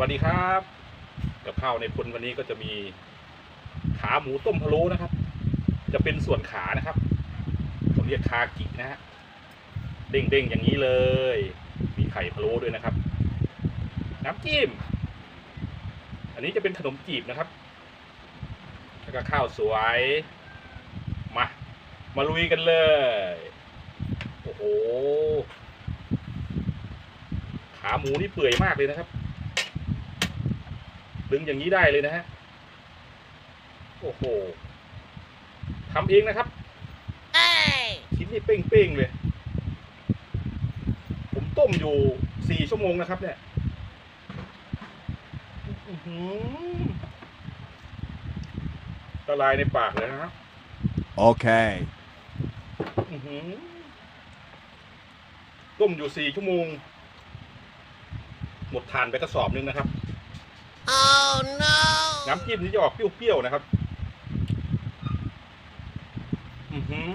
วัสดีครับ กับข้าวในพลวันนี้ก็จะมีขาหมูต้มพะโล้นะครับ จะเป็นส่วนขานะครับผมเรียกคากินะฮะเด้งๆอย่างนี้เลย มีไข่พะโล้ด้วยนะครับ น้ำจิ้มอันนี้จะเป็นขนมจีบนะครับแล้วก็ข้าวสวย มา มาลุยกันเลย โอ้โหขาหมูนี่เปื่อยมากเลยนะครับ ดึงอย่างนี้ได้เลยนะฮะ โอ้โหทำเองนะครับชิ้นนี่เป้งๆเลย ผมต้มอยู่สี่ชั่วโมงนะครับ เนี่ยอื้อหือละลายในปากเลยนะครับ Okay. อื้อหือต้มอยู่สี่ชั่วโมง หมดทานไปกระสอบนึงนะครับ Oh no! น้ำจิ้มนี่จะออกเปรี้ยวๆนะครับ อือหือ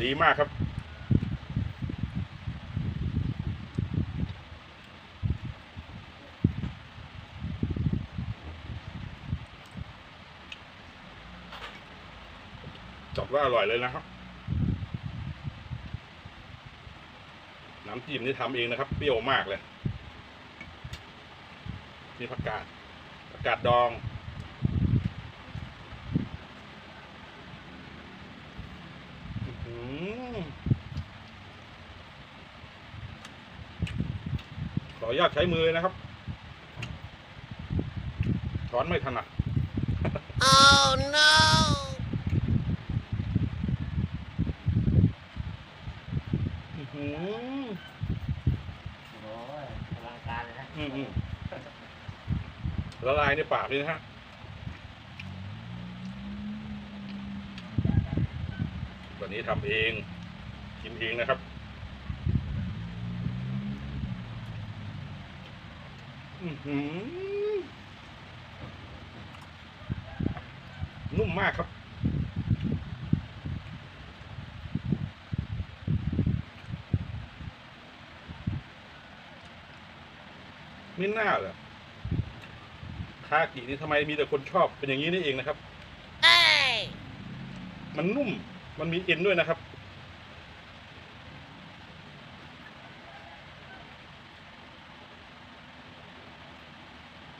ดีมากครับจบว่าอร่อยเลยนะครับ น้ำจิ้มนี่ทำเองนะครับ เปรี้ยวมากเลย นี่ผักกาดผักกาดดองอื้อหือขออนุญาตใช้มือเลยนะครับ ช้อนไม่ถนัด Oh no! อื้อหือโอ้ยอลังการเลยนะอืมอืม ละลายในปากเลยนะฮะวันนี้ทำเองกินเองนะครับอือหือนุ่มมากครับ ไม่น่าเลย คากินี่ทำไมมีแต่คนชอบเป็นอย่างนี้นี่เองนะครับ Hey! มันนุ่มมันมีเอ็นด้วยนะครับ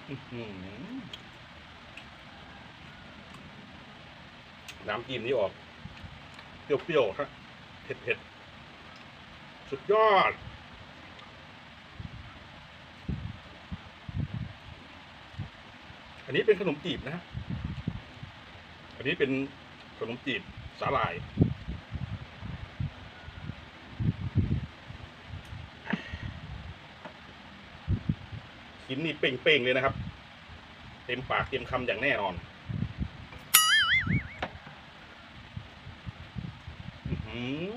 อื้อหือน้ำจิ้มนี่ออก เปรี้ยวๆครับเผ็ดๆ สุดยอด อันนี้เป็นขนมจีบนะฮะ อันนี้เป็นขนมจีบสาหร่าย ชิ้นนี่เป่งๆเลยนะครับ เต็มปากเต็มคำอย่างแน่นอนอื้อหือ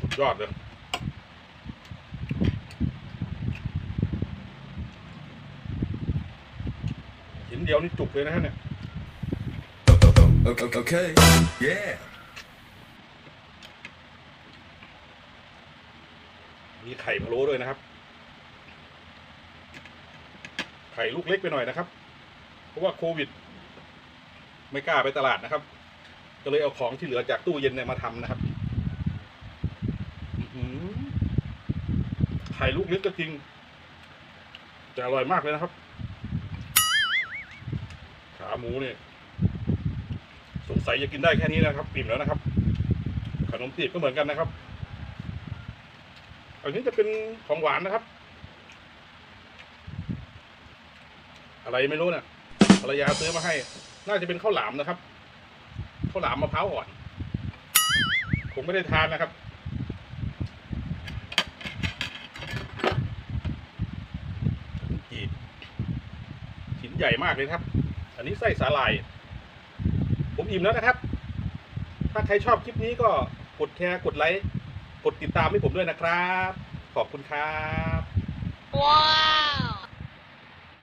สุดยอดเลย เดียวนี่จุกเลยนะฮะเนี่ย Okay. okay. Yeah. มีไข่พะโล้ด้วยนะครับ ไข่ลูกเล็กไปหน่อยนะครับ เพราะว่าโควิด ไม่กล้าไปตลาดนะครับ ก็เลยเอาของที่เหลือจากตู้เย็นเนี่ยมาทำนะครับอื้อหือไข่ลูกเล็กก็จริงแต่อร่อยมากเลยนะครับ ขาหมูเนี่ยสงสัยจะกินได้แค่นี้นะครับปิ่มแล้วนะครับ ขนมจีบก็เหมือนกันนะครับอันนี้จะเป็นของหวานนะครับ อะไรไม่รู้นี่ยภรรยาซื้อมาให้ น่าจะเป็นข้าวหลามนะครับข้าวหลามมะพร้าวอ่อนผมไม่ได้ทานนะครับจีบชิ้นใหญ่มากเลยครับ นนี้ไส้สาหร่าย ผมอิ่มแล้วนะครับ ถ้าใครชอบคลิปนี้ก็กดแชร์กดไลค์กดติดตามให้ผมด้วยนะครับ ขอบคุณครับ Wow!